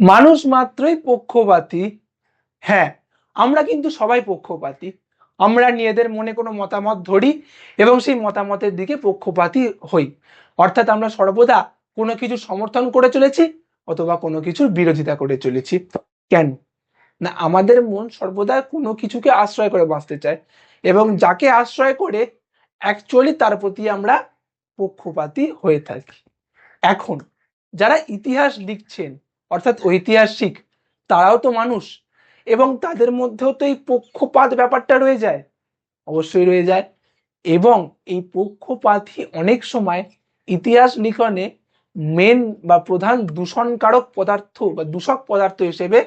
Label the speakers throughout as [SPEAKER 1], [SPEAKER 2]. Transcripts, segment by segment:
[SPEAKER 1] মানুষ মাত্রই পক্ষপাতী। হ্যাঁ আমরা কিন্তু সবাই পক্ষপাতী। আমরা নিজেদের মনে কোনো মতামত ধরি এবং সেই মতামতের দিকে পক্ষপাতী হই। অর্থাৎ আমরা সর্বদা কোনো কিছু সমর্থন করে চলেছি অথবা কোনো কিছুর বিরোধিতা করে চলেছি। কেন? না, আমাদের মন সর্বদা কোনো কিছুকে আশ্রয় করে বাঁচতে চায় এবং যাকে আশ্রয় করে অ্যাকচুয়ালি তার প্রতি আমরা পক্ষপাতী হয়ে থাকি। এখন, যারা ইতিহাস লিখছেন অর্থাৎ ঐতিহাসিক, তারাও তো মানুষ এবং তাদের মধ্যেও তো এই পক্ষপাত ব্যাপারটা রয়ে যায়, অবশ্যই রয়ে যায় এবং এই পক্ষপাতই অনেক সময় ইতিহাস লিখনে মেন বা প্রধান দূষণকারক পদার্থ বা দূষক পদার্থ হিসেবে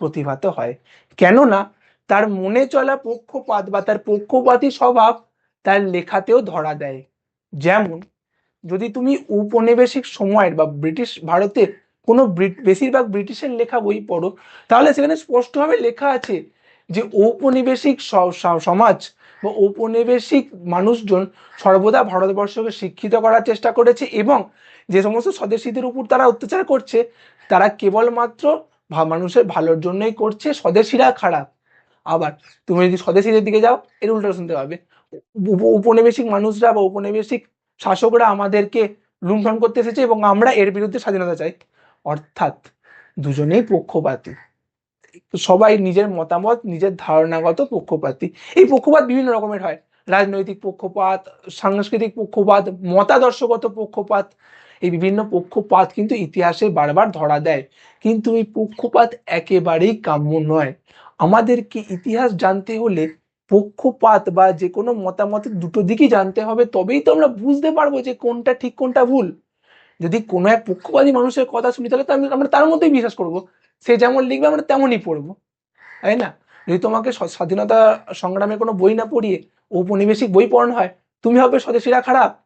[SPEAKER 1] প্রতিভাত হয়। কেননা তার মনে চলা পক্ষপাত বা তার পক্ষপাতী স্বভাব তার লেখাতেও ধরা দেয়। যেমন, যদি তুমি উপনিবেশিক সময়ের বা ব্রিটিশ ভারতের কোনো বেশিরভাগ ব্রিটিশের লেখা বই পড়ো। তাহলে সেখানে স্পষ্টভাবে লেখা আছে যে ঔপনিবেশিক সমাজ বা ঔপনিবেশিক মানুষজন সর্বদা ভারতবর্ষকে শিক্ষিত করার চেষ্টা করেছে এবং যে সমস্ত স্বদেশীদের উপর তারা অত্যাচার করছে, তারা কেবলমাত্র মানুষের ভালোর জন্যই করছে, স্বদেশীরা খারাপ। আবার তুমি যদি স্বদেশীদের দিকে যাও, এর উল্টো শুনতে পাবে। উপ- উপনিবেশিক মানুষরা বা উপনিবেশিক শাসকরা আমাদেরকে লুণ্ঠন করতে এসেছে এবং আমরা এর বিরুদ্ধে স্বাধীনতা চাই। অর্থাৎ দুজনেই পক্ষপাতী। সবাই নিজের মতামত, নিজের ধারণাগত পক্ষপাতী। এই পক্ষপাত বিভিন্ন রকমের হয়। রাজনৈতিক পক্ষপাত, সাংস্কৃতিক পক্ষপাত, মতাদর্শগত পক্ষপাত। এই বিভিন্ন পক্ষপাত কিন্তু ইতিহাসে বারবার ধরা দেয়। কিন্তু এই পক্ষপাত একেবারেই কাম্য নয়। আমাদেরকে ইতিহাস জানতে হলে পক্ষপাত বা যে কোনো মতামতের দুটো দিকই জানতে হবে। তবেই তো আমরা বুঝতে পারব যে কোনটা ঠিক, কোনটা ভুল। যদি কোনো এক পক্ষপাতী মানুষের কথা শুনি, তাহলে আমরা তার মধ্যেই বিশ্বাস করব। সে যেমন লিখবে, আমরা তেমনই পড়ব। তাই না? যদি তোমাকে স্বাধীনতা সংগ্রামে কোনো বই না পড়িয়ে ঔপনিবেশিক বই পড়ানো হয়, তুমি ভাববে স্বদেশীরা খারাপ।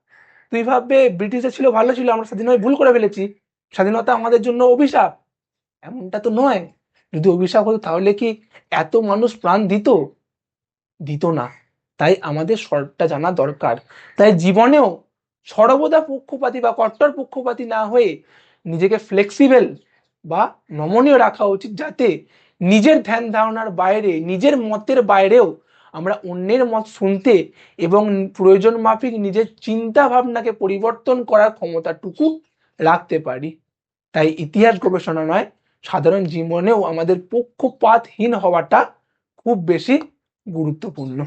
[SPEAKER 1] তুই ভাববে ব্রিটিশরা ছিল, ভালো ছিল, আমরা স্বাধীন ভুল করে ফেলেছি। স্বাধীনতা আমাদের জন্য অভিশাপ। এমনটা তো নয়। যদি অভিশাপ হতো, তাহলে কি এত মানুষ প্রাণ দিত? দিত না। তাই আমাদের শর্টটা জানা দরকার। তাই জীবনেও সর্বদা পক্ষপাতী বা কট্টর পক্ষপাতী না হয়ে নিজেকে ফ্লেক্সিবল বা নমনীয় রাখা উচিত যাতে নিজের ধ্যান ধারণার বাইরে, নিজের মতের বাইরেও আমরা অন্যের মত শুনতে এবং প্রয়োজন মাফিক নিজের চিন্তা ভাবনাকে পরিবর্তন করার ক্ষমতাটুকু রাখতে পারি। তাই ইতিহাস গবেষণা নয়, সাধারণ জীবনেও আমাদের পক্ষপাতহীন হওয়াটা খুব বেশি গুরুত্বপূর্ণ।